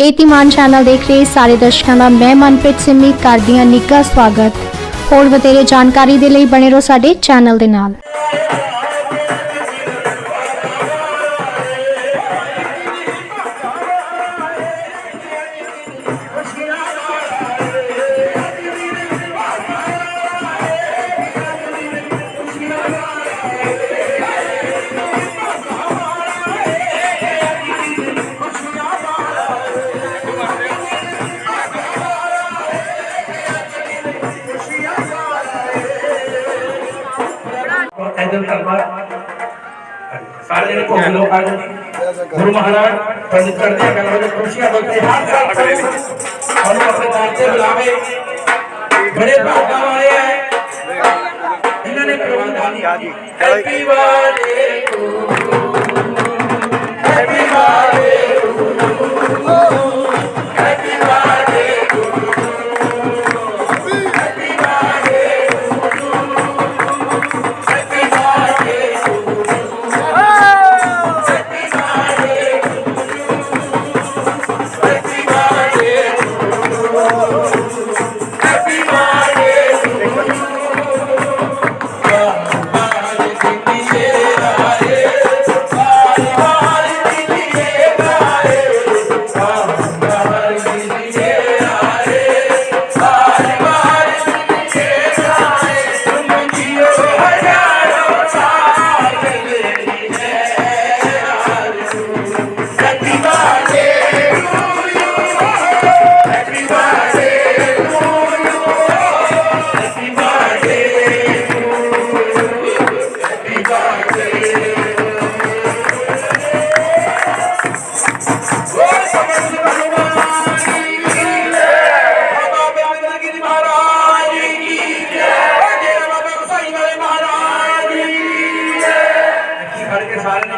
ਏਤੀਮਾਨ channel ਦੇਖ ਰਹੇ ਸਾਰੇ ਦਰਸ਼ਕਾਂ ਦਾ ਮੈਂ ਮਨਪ੍ਰੀਤ ਸਿੰਮੀ ਕਰਦੀ ਹਾਂ ਨਿੱਘਾ ਸਵਾਗਤ। ਹੋਰ ਵਧੇਰੇ ਜਾਣਕਾਰੀ ਦੇ ਲਈ ਬਣੇ ਰਹੋ ਸਾਡੇ ਚੈਨਲ ਦੇ ਨਾਲ। ਇਧਰ ਕਰਵਾ ਸਾਰੇ ਜਣੇ ਘੁੰਮ ਲੋ ਆ ਗੁਰੂ ਮਹਾਰਾਜ ਪੰਡਿਤ ਕਰਦੇ ਗੱਲ ਵਿੱਚ ਖੁਸ਼ੀਆਂ ਬਖਸ਼ੇ ਹਰ ਸਾਲ ਸਾਨੂੰ ਆਪਣੇ ਦਰ ਤੇ ਬੁਲਾਵੇ ਬੜੇ ਭਾਗਾਂ ਵਾਲੇ ਹੈ ਇਹਨਾਂ ਨੇ ਪ੍ਰਬੰਧ ਆਦੀ happy birthday to happy birthday happy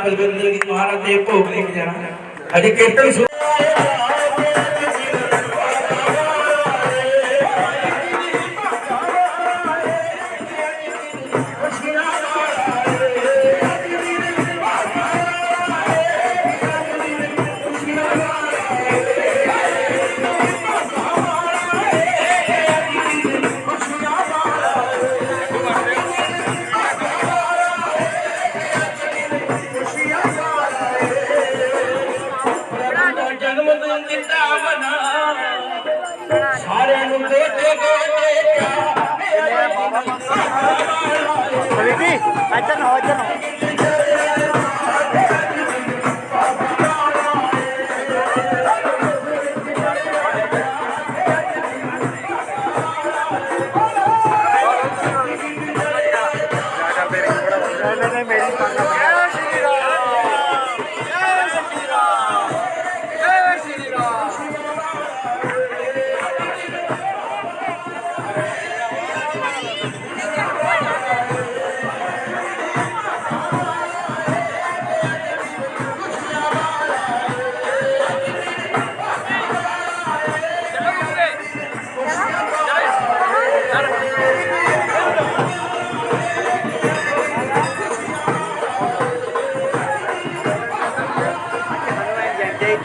ਕੇ ਜੀ ਮਹਾਰਾਜ ਦੇ ਭੋਗ ਲੈ ਕੇ ਜਾਣਾ। ਅਜੇ ਕੀਰਤਨ ਸੁਣ न मेर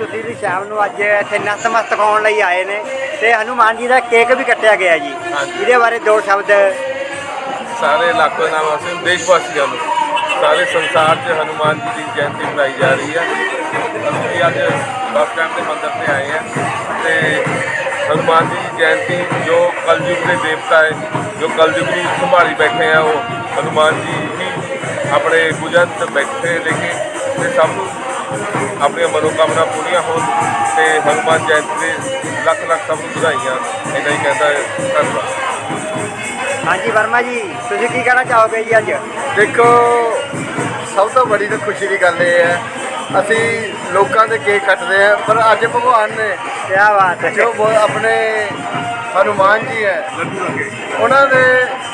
ਤੁਸੀਂ ਵੀ ਸ਼ਾਮ ਨੂੰ ਅੱਜ ਇੱਥੇ ਨਤਮਸਤਕ ਹੋਣ ਲਈ ਆਏ ਨੇ ਤੇ ਹਨੂਮਾਨ ਜੀ ਦਾ ਕੇਕ ਵੀ ਕੱਟਿਆ ਗਿਆ ਜੀ। ਇਹਦੇ ਬਾਰੇ ਦੋ ਸ਼ਬਦ ਸਾਰੇ ਇਲਾਕੇ ਨਾਲ ਵਾਸੀ ਦੇਸ਼ ਵਾਸੀਆਂ ਨੂੰ। ਸਾਰੇ ਸੰਸਾਰ 'ਚ ਹਨੂਮਾਨ ਜੀ ਦੀ ਜਯੰਤੀ ਮਨਾਈ ਜਾ ਰਹੀ ਹੈ ਅਸੀਂ ਅੱਜ ਬੱਸ ਸਟੈਂਡ ਦੇ ਮੰਦਿਰ ਤੇ ਆਏ ਹਾਂ ਤੇ ਹਨੂਮਾਨ ਜੀ ਦੀ ਜਯੰਤੀ ਜੋ ਕਲਯੁਗ ਦੇ ਦੇਵਤਾ ਹੈ ਜੋ ਕਲਯੁਗ ਨੂੰ ਸੰਭਾਲੀ ਬੈਠੇ ਆ ਉਹ ਹਨੂਮਾਨ ਜੀ ਹੀ ਆਪਣੇ ਗੁਜੰਤ ਬੈਠੇ ਲੈ ਕੇ ਤੇ ਸਭ ਨੂੰ ਆਪਣੀਆਂ ਮਨੋਕਾਮਨਾ ਪੂਰੀਆਂ ਹੋਣ ਤੇ ਹਨੂਮਾਨ ਜਯੰਤੀ ਦੇ ਲੱਖ ਲੱਖ ਸਭ ਨੂੰ ਵਧਾਈਆਂ। ਇੰਨਾ ਹੀ ਕਹਿੰਦਾ ਹੈ। ਧੰਨਵਾਦ। ਹਾਂਜੀ ਵਰਮਾ ਜੀ ਤੁਸੀਂ ਕੀ ਕਹਿਣਾ ਚਾਹੋਗੇ ਜੀ ਅੱਜ? ਦੇਖੋ ਸਭ ਤੋਂ ਬੜੀ ਤਾਂ ਖੁਸ਼ੀ ਦੀ ਗੱਲ ਇਹ ਹੈ ਅਸੀਂ ਲੋਕਾਂ ਦੇ ਕੇਕ ਕੱਟਦੇ ਆ ਪਰ ਅੱਜ ਭਗਵਾਨ ਨੇ ਕੀ ਬਾਤ ਹੈ। ਜੋ ਆਪਣੇ ਹਨੂਮਾਨ ਜੀ ਹੈ ਉਹਨਾਂ ਦੇ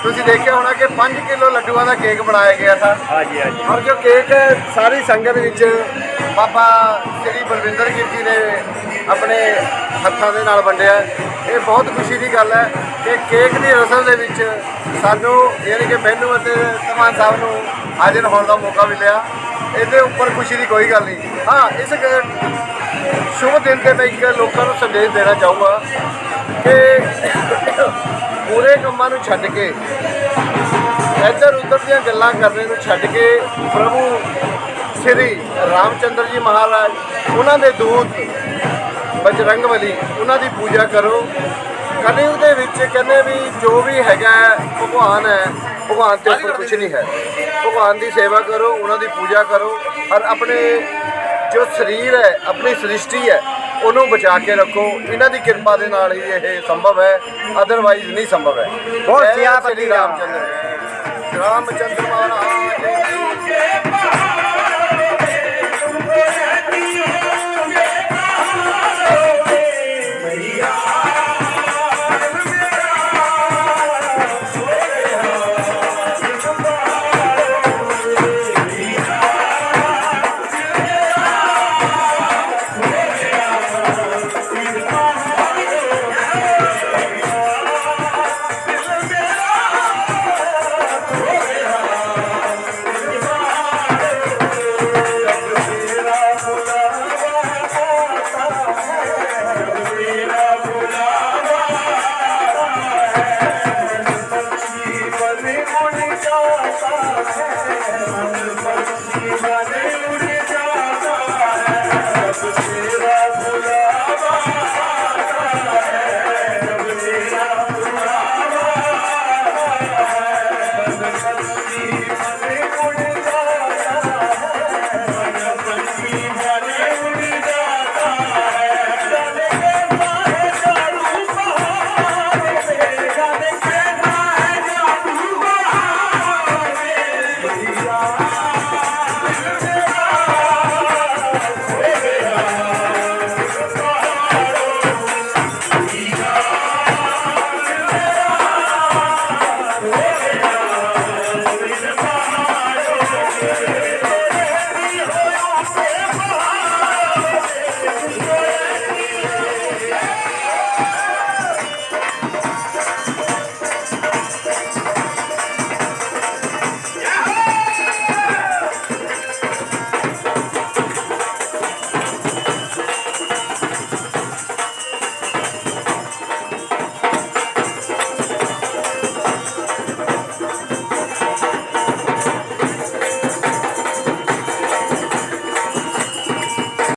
ਤੁਸੀਂ ਦੇਖਿਆ ਹੋਣਾ ਕਿ 5 ਕਿਲੋ ਲੱਡੂਆਂ ਦਾ ਕੇਕ ਬਣਾਇਆ ਗਿਆ ਸੀ ਹਾਂਜੀ ਹਾਂਜੀ। ਔਰ ਜੋ ਕੇਕ ਸਾਰੀ ਸੰਗਤ ਵਿੱਚ ਬਾਬਾ ਸ੍ਰੀ ਬਲਵਿੰਦਰ ਗਿਰ ਜੀ ਨੇ ਆਪਣੇ ਹੱਥਾਂ ਦੇ ਨਾਲ ਵੰਡਿਆ। ਇਹ ਬਹੁਤ ਖੁਸ਼ੀ ਦੀ ਗੱਲ ਹੈ ਕਿ ਕੇਕ ਦੀ ਰਸਮ ਦੇ ਵਿੱਚ ਸਾਨੂੰ ਯਾਨੀ ਕਿ ਮੈਨੂੰ ਅਤੇ ਤਮਾਨ ਸਾਹਿਬ ਨੂੰ ਹਾਜ਼ਰ ਹੋਣ ਦਾ ਮੌਕਾ ਮਿਲਿਆ। ਇਹਦੇ ਉੱਪਰ ਖੁਸ਼ੀ ਦੀ ਕੋਈ ਗੱਲ ਨਹੀਂ। ਹਾਂ, ਇਸ ਸ਼ੁਭ ਦਿਨ ਤੇ ਮੈਂ ਇੱਕ ਲੋਕਾਂ ਨੂੰ ਸੰਦੇਸ਼ ਦੇਣਾ ਚਾਹੂੰਗਾ ਕਿ ਪੂਰੇ ਕੰਮਾਂ ਨੂੰ ਛੱਡ ਕੇ ਇੱਧਰ ਉੱਧਰ ਦੀਆਂ ਗੱਲਾਂ ਕਰਨੇ ਨੂੰ ਛੱਡ ਕੇ ਪ੍ਰਭੂ ਸ੍ਰੀ ਰਾਮਚੰਦਰ ਜੀ ਮਹਾਰਾਜ ਉਹਨਾਂ ਦੇ ਦੂਤ ਬਜਰੰਗ ਬਲੀ ਉਹਨਾਂ ਦੀ ਪੂਜਾ ਕਰੋ। ਕਲਯੁਗ ਦੇ ਵਿੱਚ ਕਹਿੰਦੇ ਵੀ ਜੋ ਵੀ ਹੈਗਾ ਭਗਵਾਨ ਹੈ ਭਗਵਾਨ ਤੇ ਉੱਪਰ ਕੁਝ ਨਹੀਂ ਹੈ। ਭਗਵਾਨ ਦੀ ਸੇਵਾ ਕਰੋ ਉਹਨਾਂ ਦੀ ਪੂਜਾ ਕਰੋ ਔਰ ਆਪਣੇ ਜੋ ਸਰੀਰ ਹੈ ਆਪਣੀ ਸ੍ਰਿਸ਼ਟੀ ਹੈ ਉਹਨੂੰ ਬਚਾ ਕੇ ਰੱਖੋ। ਇਹਨਾਂ ਦੀ ਕਿਰਪਾ ਦੇ ਨਾਲ ਹੀ ਇਹ ਸੰਭਵ ਹੈ ਅਦਰਵਾਈਜ਼ ਨਹੀਂ ਸੰਭਵ ਹੈ। ਬਹੁਤ ਸਿਆਪਤੀ। ਰਾਮਚੰਦਰ ਰਾਮਚੰਦਰ ਮਹਾਰਾਜ